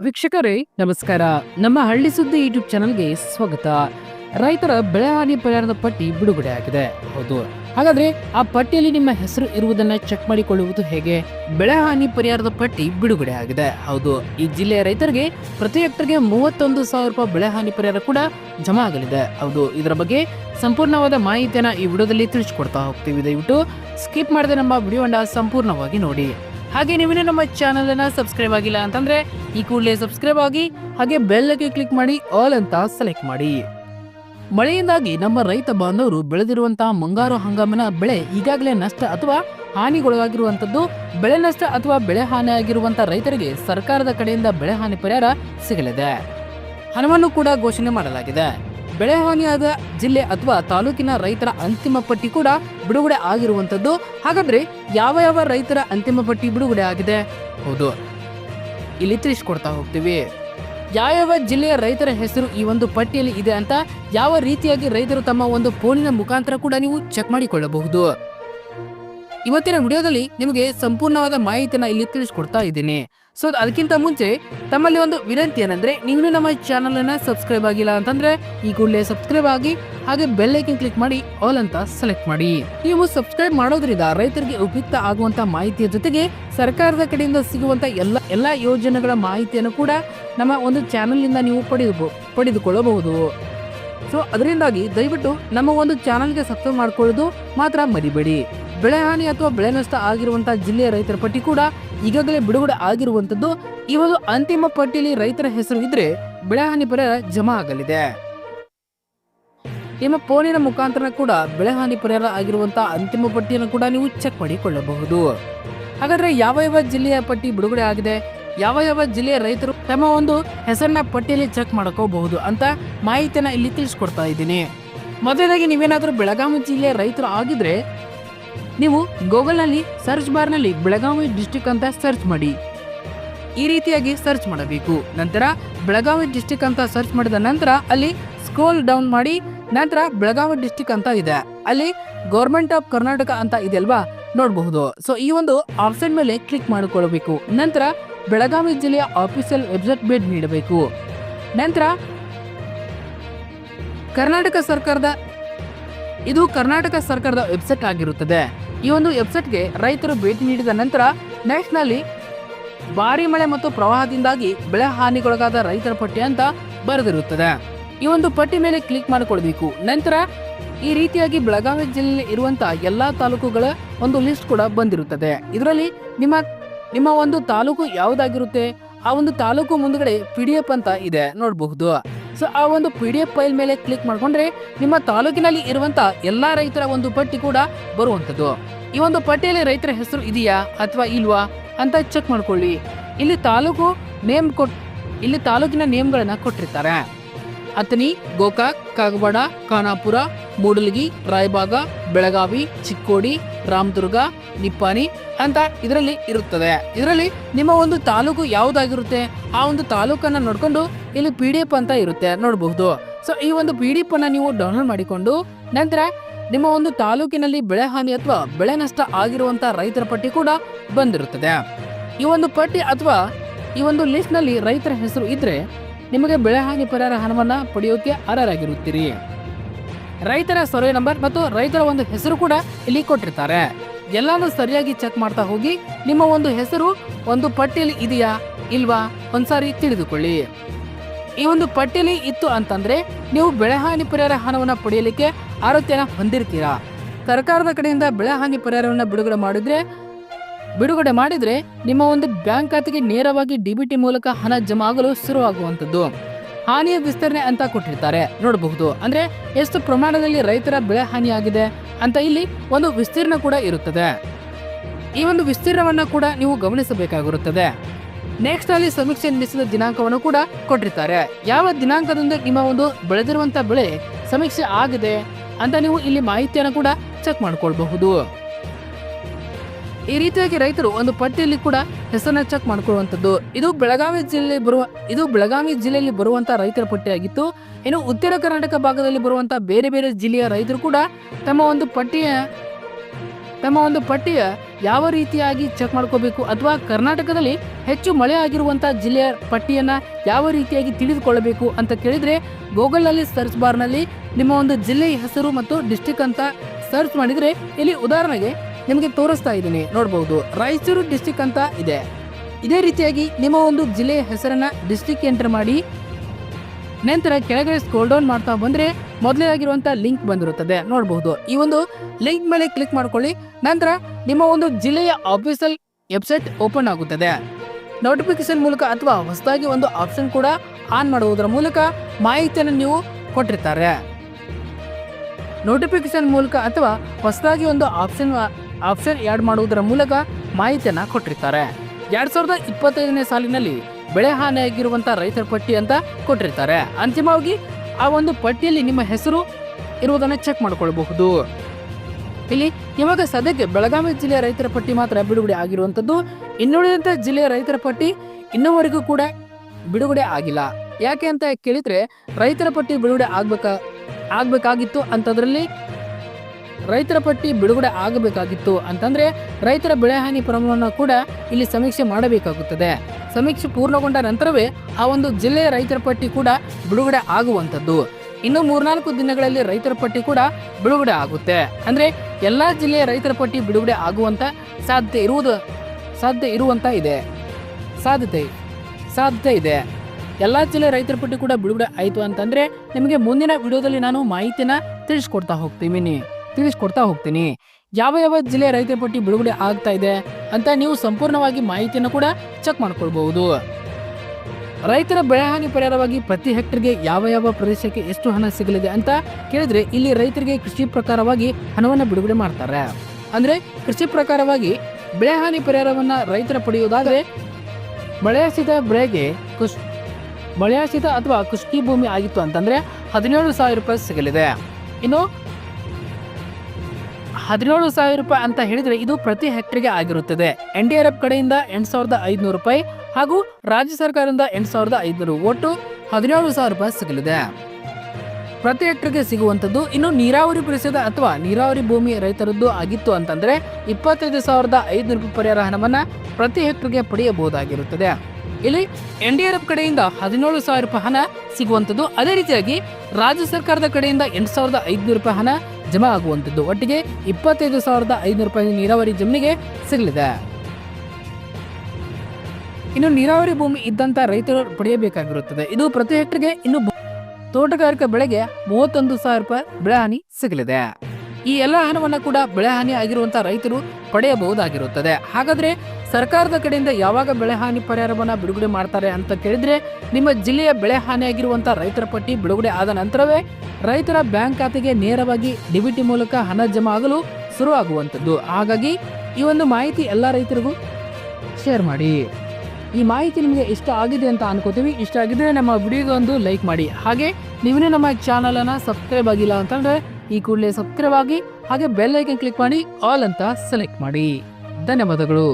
ವೀಕ್ಷಕರೇ, ನಮಸ್ಕಾರ. ನಮ್ಮ ಹಳ್ಳಿ ಸುದ್ದಿ ಯೂಟ್ಯೂಬ್ ಚಾನಲ್ಗೆ ಸ್ವಾಗತ. ರೈತರ ಬೆಳೆ ಹಾನಿ ಪರಿಹಾರದ ಪಟ್ಟಿ ಬಿಡುಗಡೆ ಆಗಿದೆ. ಹೌದು. ಹಾಗಾದ್ರೆ ಆ ಪಟ್ಟಿಯಲ್ಲಿ ನಿಮ್ಮ ಹೆಸರು ಇರುವುದನ್ನ ಚೆಕ್ ಮಾಡಿಕೊಳ್ಳುವುದು ಹೇಗೆ? ಬೆಳೆ ಹಾನಿ ಪರಿಹಾರದ ಪಟ್ಟಿ ಬಿಡುಗಡೆ ಆಗಿದೆ. ಹೌದು. ಈ ಜಿಲ್ಲೆಯ ರೈತರಿಗೆ ಪ್ರತಿ ಹೆಕ್ಟರ್ಗೆ ಮೂವತ್ತೊಂದು ಸಾವಿರ ರೂಪಾಯಿ ಬೆಳೆ ಹಾನಿ ಪರಿಹಾರ ಕೂಡ ಜಮಾ ಆಗಲಿದೆ. ಹೌದು. ಇದರ ಬಗ್ಗೆ ಸಂಪೂರ್ಣವಾದ ಮಾಹಿತಿಯನ್ನ ಈ ವಿಡಿಯೋದಲ್ಲಿ ತಿಳಿಸ್ಕೊಡ್ತಾ ಹೋಗ್ತೀವಿ. ದಯವಿಟ್ಟು ಸ್ಕಿಪ್ ಮಾಡದೆ ನಮ್ಮ ವಿಡಿಯೋನ ಸಂಪೂರ್ಣವಾಗಿ ನೋಡಿ. ಹಾಗೆ ನೀವೇ ನಮ್ಮ ಚಾನೆಲ್ ಅನ್ನ ಸಬ್ಸ್ಕ್ರೈಬ್ ಆಗಿಲ್ಲ ಅಂತಂದ್ರೆ ಈ ಕೂಡಲೇ ಸಬ್ಸ್ಕ್ರೈಬ್ ಆಗಿ, ಹಾಗೆ ಬೆಲ್ಲಕ್ಕೆ ಕ್ಲಿಕ್ ಮಾಡಿ ಆಲ್ ಅಂತ ಸೆಲೆಕ್ಟ್ ಮಾಡಿ. ಮಳೆಯಿಂದಾಗಿ ನಮ್ಮ ರೈತ ಬಾಂಧವರು ಬೆಳೆದಿರುವಂತಹ ಮುಂಗಾರು ಹಂಗಾಮಿನ ಬೆಳೆ ಈಗಾಗಲೇ ನಷ್ಟ ಅಥವಾ ಹಾನಿಗೊಳಗಾಗಿರುವಂತದ್ದು ಬೆಳೆ ನಷ್ಟ ಅಥವಾ ಬೆಳೆ ಹಾನಿಯಾಗಿರುವಂತಹ ರೈತರಿಗೆ ಸರ್ಕಾರದ ಕಡೆಯಿಂದ ಬೆಳೆ ಹಾನಿ ಪರಿಹಾರ ಸಿಗಲಿದೆ. ಹಣವನ್ನು ಕೂಡ ಘೋಷಣೆ ಮಾಡಲಾಗಿದೆ. ಬೆಳೆ ಹಾನಿಯಾದ ಜಿಲ್ಲೆ ಅಥವಾ ತಾಲೂಕಿನ ರೈತರ ಅಂತಿಮ ಪಟ್ಟಿ ಕೂಡ ಬಿಡುಗಡೆ ಆಗಿರುವಂತದ್ದು ಹಾಗಾದ್ರೆ ಯಾವ ಯಾವ ರೈತರ ಅಂತಿಮ ಪಟ್ಟಿ ಬಿಡುಗಡೆ ಆಗಿದೆ? ಹೌದು. ಇಲ್ಲಿ ತಿಳಿಸ್ಕೊಡ್ತಾ ಹೋಗ್ತೀವಿ. ಯಾವ್ಯಾವ ಜಿಲ್ಲೆಯ ರೈತರ ಹೆಸರು ಈ ಒಂದು ಪಟ್ಟಿಯಲ್ಲಿ ಇದೆ ಅಂತ ಯಾವ ರೀತಿಯಾಗಿ ರೈತರು ತಮ್ಮ ಒಂದು ಫೋನಿನ ಮುಖಾಂತರ ಕೂಡ ನೀವು ಚೆಕ್ ಮಾಡಿಕೊಳ್ಳಬಹುದು. ಇವತ್ತಿನ ವಿಡಿಯೋದಲ್ಲಿ ನಿಮಗೆ ಸಂಪೂರ್ಣವಾದ ಮಾಹಿತಿನ ಇಲ್ಲಿ ತಿಳಿಸ್ಕೊಡ್ತಾ ಇದ್ದೀನಿ. ಸೊ ಅದಕ್ಕಿಂತ ಮುಂಚೆ, ತಮ್ಮಲ್ಲಿ ಒಂದು ವಿನಂತಿ ಏನಂದ್ರೆ ನೀವು ನಮ್ಮ ಚಾನಲ್ ಅನ್ನ ಸಬ್ಸ್ಕ್ರೈಬ್ ಆಗಿಲ್ಲ ಅಂತಂದ್ರೆ, ಈ ಕೂಡಲೇ ಸಬ್ಸ್ಕ್ರೈಬ್ ಆಗಿ, ಹಾಗೆ ಬೆಲ್ ಐಕನ್ ಕ್ಲಿಕ್ ಮಾಡಿ ಆಲ್ ಅಂತ ಸೆಲೆಕ್ಟ್ ಮಾಡಿ. ನೀವು ಸಬ್ಸ್ಕ್ರೈಬ್ ಮಾಡೋದ್ರಿಂದ ರೈತರಿಗೆ ಉಪಯುಕ್ತ ಆಗುವಂತ ಮಾಹಿತಿಯ ಜೊತೆಗೆ, ಸರ್ಕಾರದ ಕಡೆಯಿಂದ ಸಿಗುವಂತ ಎಲ್ಲ ಎಲ್ಲ ಯೋಜನೆಗಳ ಮಾಹಿತಿಯನ್ನು ಕೂಡ ನಮ್ಮ ಒಂದು ಚಾನಲ್ ಇಂದ ನೀವು ಪಡೆದು ಪಡೆದುಕೊಳ್ಳಬಹುದು. ಸೊ ಅದರಿಂದಾಗಿ ದಯವಿಟ್ಟು ನಮ್ಮ ಒಂದು ಚಾನಲ್ಗೆ ಸಬ್ಸ್ಕ್ರೈಬ್ ಮಾಡ್ಕೊಳ್ಳೋದು ಮಾತ್ರ ಮರಿಬೇಡಿ. ಬೆಳೆ ಹಾನಿ ಅಥವಾ ಬೆಳೆ ನಷ್ಟ ಆಗಿರುವಂತಹ ಜಿಲ್ಲೆಯ ರೈತರ ಪಟ್ಟಿ ಕೂಡ ಈಗಾಗಲೇ ಬಿಡುಗಡೆ ಆಗಿರುವಂತದ್ದು ಈ ಅಂತಿಮ ಪಟ್ಟಿಯಲ್ಲಿ ರೈತರ ಹೆಸರು ಇದ್ರೆ ಬೆಳೆ ಹಾನಿ ಪರಿಹಾರ ಜಮಾ ಆಗಲಿದೆ. ನಿಮ್ಮ ಫೋನಿನ ಮುಖಾಂತರ ಕೂಡ ಬೆಳೆ ಹಾನಿ ಪರಿಹಾರ ಆಗಿರುವಂತಹ ಅಂತಿಮ ಪಟ್ಟಿಯನ್ನು ಕೂಡ ನೀವು ಚೆಕ್ ಮಾಡಿಕೊಳ್ಳಬಹುದು. ಹಾಗಾದ್ರೆ ಯಾವ ಯಾವ ಜಿಲ್ಲೆಯ ಪಟ್ಟಿ ಬಿಡುಗಡೆ ಆಗಿದೆ? ಯಾವ ಯಾವ ಜಿಲ್ಲೆಯ ರೈತರು ತಮ್ಮ ಒಂದು ಹೆಸರನ್ನ ಪಟ್ಟಿಯಲ್ಲಿ ಚೆಕ್ ಮಾಡ್ಕೋಬಹುದು ಅಂತ ಮಾಹಿತಿಯನ್ನ ಇಲ್ಲಿ ತಿಳಿಸ್ಕೊಡ್ತಾ ಇದ್ದೀನಿ. ಮೊದಲಾಗಿ ನೀವೇನಾದರೂ ಬೆಳಗಾವಿ ಜಿಲ್ಲೆಯ ರೈತರು ಆಗಿದ್ರೆ ನೀವು ಗೂಗಲ್ನಲ್ಲಿ ಸರ್ಚ್ ಬಾರ್ನಲ್ಲಿ ಬೆಳಗಾವಿ ಡಿಸ್ಟಿಕ್ ಅಂತ ಸರ್ಚ್ ಮಾಡಿ. ಈ ರೀತಿಯಾಗಿ ಸರ್ಚ್ ಮಾಡಬೇಕು. ನಂತರ ಬೆಳಗಾವಿ ಡಿಸ್ಟಿಕ್ ಅಂತ ಸರ್ಚ್ ಮಾಡಿದ ನಂತರ ಅಲ್ಲಿ ಸ್ಕ್ರೋಲ್ ಡೌನ್ ಮಾಡಿ ನಂತರ ಬೆಳಗಾವಿ ಡಿಸ್ಟಿಕ್ ಅಂತ ಇದೆ. ಅಲ್ಲಿ ಗೌರ್ಮೆಂಟ್ ಆಫ್ ಕರ್ನಾಟಕ ಅಂತ ಇದೆ ಅಲ್ವಾ? ನೋಡಬಹುದು. ಸೊ ಈ ಒಂದು ಆಪ್ಷನ್ ಮೇಲೆ ಕ್ಲಿಕ್ ಮಾಡಿಕೊಳ್ಳಬೇಕು. ನಂತರ ಬೆಳಗಾವಿ ಜಿಲ್ಲೆಯ ಆಫೀಸಿಯಲ್ ವೆಬ್ಸೈಟ್ ಭೇಟಿ ನೀಡಬೇಕು. ನಂತರ ಕರ್ನಾಟಕ ಸರ್ಕಾರದ, ಇದು ಕರ್ನಾಟಕ ಸರ್ಕಾರದ ವೆಬ್ಸೈಟ್ ಆಗಿರುತ್ತದೆ. ಈ ಒಂದು ವೆಬ್ಸೈಟ್ಗೆ ರೈತರು ಭೇಟಿ ನೀಡಿದ ನಂತರ ನೆಕ್ಸ್ಟ್ನಲ್ಲಿ ಭಾರಿ ಮಳೆ ಮತ್ತು ಪ್ರವಾಹದಿಂದಾಗಿ ಬೆಳೆ ಹಾನಿಗೊಳಗಾದ ರೈತರ ಪಟ್ಟಿ ಅಂತ ಬರೆದಿರುತ್ತದೆ. ಈ ಒಂದು ಪಟ್ಟಿ ಮೇಲೆ ಕ್ಲಿಕ್ ಮಾಡಿಕೊಳ್ಬೇಕು ನಂತರ ಈ ರೀತಿಯಾಗಿ ಬೆಳಗಾವಿ ಜಿಲ್ಲೆಯಲ್ಲಿ ಇರುವಂತಹ ಎಲ್ಲಾ ತಾಲೂಕುಗಳ ಒಂದು ಲಿಸ್ಟ್ ಕೂಡ ಬಂದಿರುತ್ತದೆ. ಇದರಲ್ಲಿ ನಿಮ್ಮ ನಿಮ್ಮ ಒಂದು ತಾಲೂಕು ಯಾವುದಾಗಿರುತ್ತೆ? ಆ ಒಂದು ತಾಲೂಕು ಮುಂದ್ಗಡೆ ಪಿ ಡಿ ಎಫ್ ಅಂತ ಇದೆ. ನೋಡಬಹುದು. ಸೊ ಆ ಒಂದು ಪಿ ಡಿ ಎಫ್ ಫೈಲ್ ಮೇಲೆ ಕ್ಲಿಕ್ ಮಾಡಿಕೊಂಡ್ರೆ ನಿಮ್ಮ ತಾಲೂಕಿನಲ್ಲಿ ಇರುವಂತ ಎಲ್ಲಾ ರೈತರ ಒಂದು ಪಟ್ಟಿ ಕೂಡ ಬರುವಂತದ್ದು ಈ ಒಂದು ಪಟ್ಟಿಯಲ್ಲಿ ರೈತರ ಹೆಸರು ಇದೆಯಾ ಅಥವಾ ಇಲ್ವಾ ಅಂತ ಚೆಕ್ ಮಾಡ್ಕೊಳ್ಳಿ. ಇಲ್ಲಿ ತಾಲೂಕು ನೇಮ್ ಕೊಟ್, ಇಲ್ಲಿ ತಾಲೂಕಿನ ನೇಮ್ಗಳನ್ನ ಕೊಟ್ಟಿರ್ತಾರೆ. ಅತನಿ ಗೋಕಾಕ್, ಕಾಗವಾಡ, ಖಾನಾಪುರ, ಮೂಡಲಗಿ, ರಾಯಬಾಗ, ಬೆಳಗಾವಿ, ಚಿಕ್ಕೋಡಿ ರಾಮದುರ್ಗ ನಿಪ್ಪಾನಿ ಅಂತ ಇದರಲ್ಲಿ ಇರುತ್ತದೆ. ಇದರಲ್ಲಿ ನಿಮ್ಮ ಒಂದು ತಾಲೂಕು ಯಾವುದಾಗಿರುತ್ತೆ? ಆ ಒಂದು ತಾಲೂಕನ್ನ ನೋಡ್ಕೊಂಡು ಇಲ್ಲಿ ಪಿ ಡಿ ಎಫ್ ಅಂತ ಇರುತ್ತೆ ನೋಡಬಹುದು. ಸೊ ಈ ಒಂದು ಪಿ ಡಿ ಎಫ್ ಅನ್ನ ನೀವು ಡೌನ್ಲೋಡ್ ಮಾಡಿಕೊಂಡು ನಂತರ ನಿಮ್ಮ ಒಂದು ತಾಲೂಕಿನಲ್ಲಿ ಬೆಳೆ ಹಾನಿ ಅಥವಾ ಬೆಳೆ ನಷ್ಟ ಆಗಿರುವಂತಹ ರೈತರ ಪಟ್ಟಿ ಕೂಡ ಬಂದಿರುತ್ತದೆ. ಈ ಒಂದು ಪಟ್ಟಿ ಅಥವಾ ಈ ಒಂದು ಲಿಸ್ಟ್ನಲ್ಲಿ ರೈತರ ಹೆಸರು ಇದ್ರೆ ನಿಮಗೆ ಬೆಳೆ ಹಾನಿ ಪರಿಹಾರ ಹಣವನ್ನ ಪಡೆಯೋಕೆ ಅರ್ಹರಾಗಿರುತ್ತೀರಿ. ರೈತರ ಸರ್ವೆ ನಂಬರ್ ಮತ್ತು ರೈತರ ಒಂದು ಹೆಸರು ಕೂಡ ಇಲ್ಲಿ ಕೊಟ್ಟಿರ್ತಾರೆ. ಎಲ್ಲಾನು ಸರಿಯಾಗಿ ಚೆಕ್ ಮಾಡ್ತಾ ಹೋಗಿ, ನಿಮ್ಮ ಒಂದು ಹೆಸರು, ಒಂದು ಪಟ್ಟಿಯಲ್ಲಿ ಇದೆಯಾ, ಇಲ್ವಾ ಒಂದ್ಸಾರಿ ತಿಳಿದುಕೊಳ್ಳಿ. ಈ ಒಂದು ಪಟ್ಟಿಯಲ್ಲಿ ಇತ್ತು ಅಂತಂದ್ರೆ, ನೀವು ಬೆಳೆ ಹಾನಿ ಪರಿಹಾರ ಹಣವನ್ನ ಪಡೆಯಲಿಕ್ಕೆ ಆರೋಗ್ಯನ ಹೊಂದಿರ್ತೀರಾ. ಸರ್ಕಾರದ ಕಡೆಯಿಂದ ಬೆಳೆ ಹಾನಿ ಪರಿಹಾರವನ್ನ ಬಿಡುಗಡೆ ಮಾಡಿದ್ರೆ ಬಿಡುಗಡೆ ಮಾಡಿದ್ರೆ ನಿಮ್ಮ ಒಂದು ಬ್ಯಾಂಕ್ ಖಾತೆಗೆ ನೇರವಾಗಿ ಡಿಬಿಟಿ ಮೂಲಕ ಹಣ ಜಮಾ ಆಗಲು ಶುರುವಾಗುವಂತದ್ದು ಹಾನಿಯ ವಿಸ್ತರಣೆ ಅಂತ ಕೊಟ್ಟಿರ್ತಾರೆ. ನೋಡಬಹುದು. ಅಂದ್ರೆ ಎಷ್ಟು ಪ್ರಮಾಣದಲ್ಲಿ ರೈತರ ಬೆಳೆ ಹಾನಿಯಾಗಿದೆ ಅಂತ ಇಲ್ಲಿ ಒಂದು ವಿಸ್ತೀರ್ಣ ಕೂಡ ಇರುತ್ತದೆ. ಈ ಒಂದು ವಿಸ್ತೀರ್ಣವನ್ನ ಕೂಡ ನೀವು ಗಮನಿಸಬೇಕಾಗಿರುತ್ತದೆ. ನೆಕ್ಸ್ಟ್ ಅಲ್ಲಿ ಸಮೀಕ್ಷೆ ನಡೆಸಿದ ದಿನಾಂಕವನ್ನು ಕೂಡ ಕೊಟ್ಟಿರ್ತಾರೆ. ಯಾವ ದಿನಾಂಕದಿಂದ ನಿಮ್ಮ ಒಂದು ಬೆಳೆದಿರುವಂತ ಬೆಳೆ ಸಮೀಕ್ಷೆ ಆಗಿದೆ ಅಂತ ನೀವು ಇಲ್ಲಿ ಮಾಹಿತಿಯನ್ನು ಕೂಡ ಚೆಕ್ ಮಾಡ್ಕೊಳ್ಬಹುದು. ಈ ರೀತಿಯಾಗಿ ರೈತರು ಒಂದು ಪಟ್ಟಿಯಲ್ಲಿ ಕೂಡ ಹೆಸರನ್ನ ಚೆಕ್ ಮಾಡ್ಕೊಳ್ಳುವಂಥದ್ದು. ಇದು ಬೆಳಗಾವಿ ಜಿಲ್ಲೆ ಬರುವ, ಇದು ಬೆಳಗಾವಿ ಜಿಲ್ಲೆಯಲ್ಲಿ ಬರುವಂತಹ ರೈತರ ಪಟ್ಟಿಯಾಗಿತ್ತು. ಇನ್ನು ಉತ್ತರ ಕರ್ನಾಟಕ ಭಾಗದಲ್ಲಿ ಬರುವಂತ ಬೇರೆ ಬೇರೆ ಜಿಲ್ಲೆಯ ರೈತರು ಕೂಡ ತಮ್ಮ ಒಂದು ಪಟ್ಟಿಯ, ತಮ್ಮ ಒಂದು ಪಟ್ಟಿಯ ಯಾವ ರೀತಿಯಾಗಿ ಚೆಕ್ ಮಾಡ್ಕೋಬೇಕು ಅಥವಾ ಕರ್ನಾಟಕದಲ್ಲಿ ಹೆಚ್ಚು ಮಳೆ ಆಗಿರುವಂಥ ಜಿಲ್ಲೆಯ ಪಟ್ಟಿಯನ್ನು ಯಾವ ರೀತಿಯಾಗಿ ತಿಳಿದುಕೊಳ್ಳಬೇಕು ಅಂತ ಕೇಳಿದರೆ ಗೂಗಲ್ನಲ್ಲಿ ಸರ್ಚ್ ಬಾರ್ನಲ್ಲಿ ನಿಮ್ಮ ಒಂದು ಜಿಲ್ಲೆಯ ಹೆಸರು ಮತ್ತು ಡಿಸ್ಟಿಕ್ ಅಂತ ಸರ್ಚ್ ಮಾಡಿದರೆ ಇಲ್ಲಿ ಉದಾಹರಣೆಗೆ ನಿಮಗೆ ತೋರಿಸ್ತಾ ಇದ್ದೀನಿ. ನೋಡ್ಬೋದು. ರಾಯಚೂರು ಡಿಸ್ಟಿಕ್ ಅಂತ ಇದೆ. ಇದೇ ರೀತಿಯಾಗಿ ನಿಮ್ಮ ಒಂದು ಜಿಲ್ಲೆಯ ಹೆಸರನ್ನ ಡಿಸ್ಟಿಕ್ ಎಂಟರ್ ಮಾಡಿ, ನಂತರ ಕೆಳಗಡೆ ಸ್ಕ್ರೋಲ್ ಡೌನ್ ಮಾಡ್ತಾ ಬಂದ್ರೆ ಮೊದಲೇದಾಗಿರುವಂಥ ಲಿಂಕ್ ಬಂದಿರುತ್ತದೆ. ನೋಡಬಹುದು ಈ ಒಂದು ಲಿಂಕ್ ಮೇಲೆ ಕ್ಲಿಕ್ ಮಾಡ್ಕೊಳ್ಳಿ. ನಂತರ ನಿಮ್ಮ ಒಂದು ಜಿಲ್ಲೆಯ ಆಫೀಸಲ್ ವೆಬ್ಸೈಟ್ ಓಪನ್ ಆಗುತ್ತದೆ. ನೋಟಿಫಿಕೇಶನ್ ಮೂಲಕ ಅಥವಾ ಹೊಸದಾಗಿ ಒಂದು ಆಪ್ಷನ್ ಕೂಡ ಆನ್ ಮಾಡುವುದರ ಮೂಲಕ ಮಾಹಿತಿಯನ್ನು ನೀವು ಕೊಟ್ಟಿರ್ತಾರೆ. ನೋಟಿಫಿಕೇಶನ್ ಮೂಲಕ ಅಥವಾ ಹೊಸದಾಗಿ ಒಂದು ಆಪ್ಷನ್ ಆಪ್ಷನ್ ಆ್ಯಡ್ ಮಾಡುವುದರ ಮೂಲಕ ಮಾಹಿತಿಯನ್ನು ಕೊಟ್ಟಿರ್ತಾರೆ. ಎರಡ್ ಸಾವಿರದ ಇಪ್ಪತ್ತೈದನೇ ಸಾಲಿನಲ್ಲಿ ಬೆಳೆ ಹಾನಿಯಾಗಿರುವಂಥ ರೈತರ ಪಟ್ಟಿ ಅಂತ ಕೊಟ್ಟಿರ್ತಾರೆ. ಅಂತಿಮವಾಗಿ ಆ ಒಂದು ಪಟ್ಟಿಯಲ್ಲಿ ನಿಮ್ಮ ಹೆಸರು ಇರುವುದನ್ನು ಚೆಕ್ ಮಾಡಿಕೊಳ್ಬಹುದು. ಇಲ್ಲಿ ಇವಾಗ ಸದ್ಯಕ್ಕೆ ಬೆಳಗಾವಿ ಜಿಲ್ಲೆಯ ರೈತರ ಪಟ್ಟಿ ಮಾತ್ರ ಬಿಡುಗಡೆ ಆಗಿರುವಂಥದ್ದು ಇನ್ನುಳಿದಂತ ಜಿಲ್ಲೆಯ ರೈತರ ಪಟ್ಟಿ ಇನ್ನೂವರೆಗೂ ಕೂಡ ಬಿಡುಗಡೆ ಆಗಿಲ್ಲ. ಯಾಕೆ ಅಂತ ಕೇಳಿದ್ರೆ ರೈತರ ಪಟ್ಟಿ ಬಿಡುಗಡೆ ಆಗ್ಬೇಕ ಆಗ್ಬೇಕಾಗಿತ್ತು ಅಂತದ್ರಲ್ಲಿ ರೈತರ ಪಟ್ಟಿ ಬಿಡುಗಡೆ ಆಗಬೇಕಾಗಿತ್ತು ಅಂತಂದ್ರೆ ರೈತರ ಬೆಳೆ ಹಾನಿ ಪ್ರಮಾಣ ಕೂಡ ಇಲ್ಲಿ ಸಮೀಕ್ಷೆ ಮಾಡಬೇಕಾಗುತ್ತದೆ. ಸಮೀಕ್ಷೆ ಪೂರ್ಣಗೊಂಡ ನಂತರವೇ ಆ ಒಂದು ಜಿಲ್ಲೆಯ ರೈತರ ಪಟ್ಟಿ ಕೂಡ ಬಿಡುಗಡೆ ಆಗುವಂಥದ್ದು. ಇನ್ನು ಮೂರ್ನಾಲ್ಕು ದಿನಗಳಲ್ಲಿ ರೈತರ ಪಟ್ಟಿ ಕೂಡ ಬಿಡುಗಡೆ ಆಗುತ್ತೆ. ಅಂದ್ರೆ ಎಲ್ಲಾ ಜಿಲ್ಲೆಯ ರೈತರ ಪಟ್ಟಿ ಬಿಡುಗಡೆ ಆಗುವಂತ ಸಾಧ್ಯತೆ ಇರುವುದು, ಸಾಧ್ಯ ಇರುವಂತ ಇದೆ. ಸಾಧ್ಯತೆ ಸಾಧ್ಯತೆ ಇದೆ. ಎಲ್ಲ ಜಿಲ್ಲೆ ರೈತರ ಪಟ್ಟಿ ಕೂಡ ಬಿಡುಗಡೆ ಆಯಿತು ಅಂತಂದ್ರೆ ನಿಮಗೆ ಮುಂದಿನ ವಿಡಿಯೋದಲ್ಲಿ ನಾನು ಮಾಹಿತಿನ ತಿಳಿಸ್ಕೊಡ್ತಾ ಹೋಗ್ತೀನಿ. ತಿಳಿಸ್ಕೊಡ್ತಾ ಹೋಗ್ತೀನಿ. ಯಾವ ಯಾವ ಜಿಲ್ಲೆ ರೈತರ ಪಟ್ಟಿ ಬಿಡುಗಡೆ ಆಗ್ತಾ ಇದೆ ಅಂತ ನೀವು ಸಂಪೂರ್ಣವಾಗಿ ಮಾಹಿತಿಯನ್ನು ಕೂಡ ಚೆಕ್ ಮಾಡ್ಕೊಳ್ಬಹುದು. ರೈತರ ಬೆಳೆ ಹಾನಿ ಪರಿಹಾರವಾಗಿ ಪ್ರತಿ ಹೆಕ್ಟರ್ಗೆ ಯಾವ ಯಾವ ಪ್ರದೇಶಕ್ಕೆ ಎಷ್ಟು ಹಣ ಸಿಗಲಿದೆ ಅಂತ ಕೇಳಿದ್ರೆ ಇಲ್ಲಿ ರೈತರಿಗೆ ಕೃಷಿ ಪ್ರಕಾರವಾಗಿ ಹಣವನ್ನು ಬಿಡುಗಡೆ ಮಾಡ್ತಾರೆ. ಅಂದ್ರೆ ಕೃಷಿ ಪ್ರಕಾರವಾಗಿ ಬೆಳೆ ಹಾನಿ ಪರಿಹಾರವನ್ನ ರೈತರ ಪಡೆಯುವುದಾದರೆ ಮಳೆಯಾಶ್ರಿತ ಬೆಳೆಗೆ ಕುಶ್ ಮಳೆಯಾಶ್ರಿತ ಅಥವಾ ಕುಷ್ಟಿ ಭೂಮಿ ಆಗಿತ್ತು ಅಂತಂದ್ರೆ ಹದಿನೇಳು ಸಾವಿರ ರೂಪಾಯಿ ಸಿಗಲಿದೆ. ಇನ್ನು ಹದಿನೇಳು ಸಾವಿರ ರೂಪಾಯಿ ಅಂತ ಹೇಳಿದ್ರೆ ಇದು ಪ್ರತಿ ಹೆಕ್ಟರ್ಗೆ ಆಗಿರುತ್ತದೆ. ಎನ್ ಡಿ ಆರ್ ಎಫ್ ಕಡೆಯಿಂದ ಎಂಟು ಸಾವಿರದ ಐದುನೂರು ರೂಪಾಯಿ ಹಾಗೂ ರಾಜ್ಯ ಸರ್ಕಾರದಿಂದ ಎಂಟು ಸಾವಿರದ ಐದುನೂರು ಒಟ್ಟು ಹದಿನೇಳು ಸಾವಿರ ರೂಪಾಯಿ ಸಿಗಲಿದೆ. ಪ್ರತಿ ಹೆಕ್ಟರ್ಗೆ ಸಿಗುವಂಥದ್ದು ಇನ್ನು ನೀರಾವರಿ ಪರಿಸರದ ಅಥವಾ ನೀರಾವರಿ ಭೂಮಿ ರೈತರದ್ದು ಆಗಿತ್ತು ಅಂತಂದ್ರೆ ಇಪ್ಪತ್ತೈದು ಸಾವಿರದ ಐದುನೂರು ರೂಪಾಯಿ ಪರಿಹಾರ ಹಣವನ್ನು ಪ್ರತಿ ಹೆಕ್ಟರ್ಗೆ ಪಡೆಯಬಹುದಾಗಿರುತ್ತದೆ. ಇಲ್ಲಿ ಎನ್ ಡಿ ಆರ್ ಕಡೆಯಿಂದ ಹದಿನೇಳು ಸಾವಿರ ರೂಪಾಯಿ ಹಣ ಸಿಗುವಂಥದ್ದು. ಅದೇ ರೀತಿಯಾಗಿ ರಾಜ್ಯ ಸರ್ಕಾರದ ಕಡೆಯಿಂದ ಎಂಟು ಸಾವಿರದ ಐದುನೂರು ರೂಪಾಯಿ ಹಣ ಜಮಾ ಆಗುವಂಥದ್ದು. ಒಟ್ಟಿಗೆ ಇಪ್ಪತ್ತೈದು ಸಾವಿರದ ಐದುನೂರು ರೂಪಾಯಿ ನೀರಾವರಿ ಜಮೀನಿಗೆ ಸಿಗಲಿದೆ. ಇನ್ನು ನೀರಾವರಿ ಭೂಮಿ ಇದ್ದಂತ ರೈತರು ಪಡೆಯಬೇಕಾಗಿರುತ್ತದೆ. ಇದು ಪ್ರತಿ ಹೆಕ್ಟರ್ಗೆ ಇನ್ನು ತೋಟಗಾರಿಕಾ ಬೆಳೆಗೆ ಮೂವತ್ತೊಂದು ಸಾವಿರ ರೂಪಾಯಿ ಬೆಳೆ ಹಾನಿ ಸಿಗಲಿದೆ. ಈ ಎಲ್ಲ ಹಣವನ್ನು ಕೂಡ ಬೆಳೆ ಹಾನಿ ಆಗಿರುವಂತಹ ರೈತರು ಪಡೆಯಬಹುದಾಗಿರುತ್ತದೆ. ಹಾಗಾದ್ರೆ ಸರ್ಕಾರದ ಕಡೆಯಿಂದ ಯಾವಾಗ ಬೆಳೆ ಹಾನಿ ಪರಿಹಾರವನ್ನ ಬಿಡುಗಡೆ ಮಾಡ್ತಾರೆ ಅಂತ ಕೇಳಿದ್ರೆ ನಿಮ್ಮ ಜಿಲ್ಲೆಯ ಬೆಳೆ ಹಾನಿಯಾಗಿರುವಂಥ ರೈತರ ಪಟ್ಟಿ ಬಿಡುಗಡೆ ಆದ ನಂತರವೇ ರೈತರ ಬ್ಯಾಂಕ್ ಖಾತೆಗೆ ನೇರವಾಗಿ ಡಿಬಿಟಿ ಮೂಲಕ ಹಣ ಜಮಾ ಆಗಲು ಶುರುವಾಗುವಂಥದ್ದು. ಹಾಗಾಗಿ ಈ ಒಂದು ಮಾಹಿತಿ ಎಲ್ಲ ರೈತರಿಗೂ ಶೇರ್ ಮಾಡಿ. ಈ ಮಾಹಿತಿ ನಿಮಗೆ ಇಷ್ಟ ಆಗಿದೆ ಅಂತ ಅನ್ಕೋತೀವಿ. ಇಷ್ಟ ಆಗಿದ್ರೆ ನಮ್ಮ ವಿಡಿಯೋಗೆ ಲೈಕ್ ಮಾಡಿ. ಹಾಗೆ ನೀವೇ ನಮ್ಮ ಚಾನಲನ್ನು ಸಬ್ಸ್ಕ್ರೈಬ್ ಆಗಿಲ್ಲ ಅಂತಂದ್ರೆ ಈ ಕೂಡಲೇ ಸಬ್ಸ್ಕ್ರೈಬ್ ಆಗಿ ಹಾಗೆ ಬೆಲ್ ಐಕನ್ ಕ್ಲಿಕ್ ಮಾಡಿ ಆಲ್ ಅಂತ ಸೆಲೆಕ್ಟ್ ಮಾಡಿ. ಧನ್ಯವಾದಗಳು.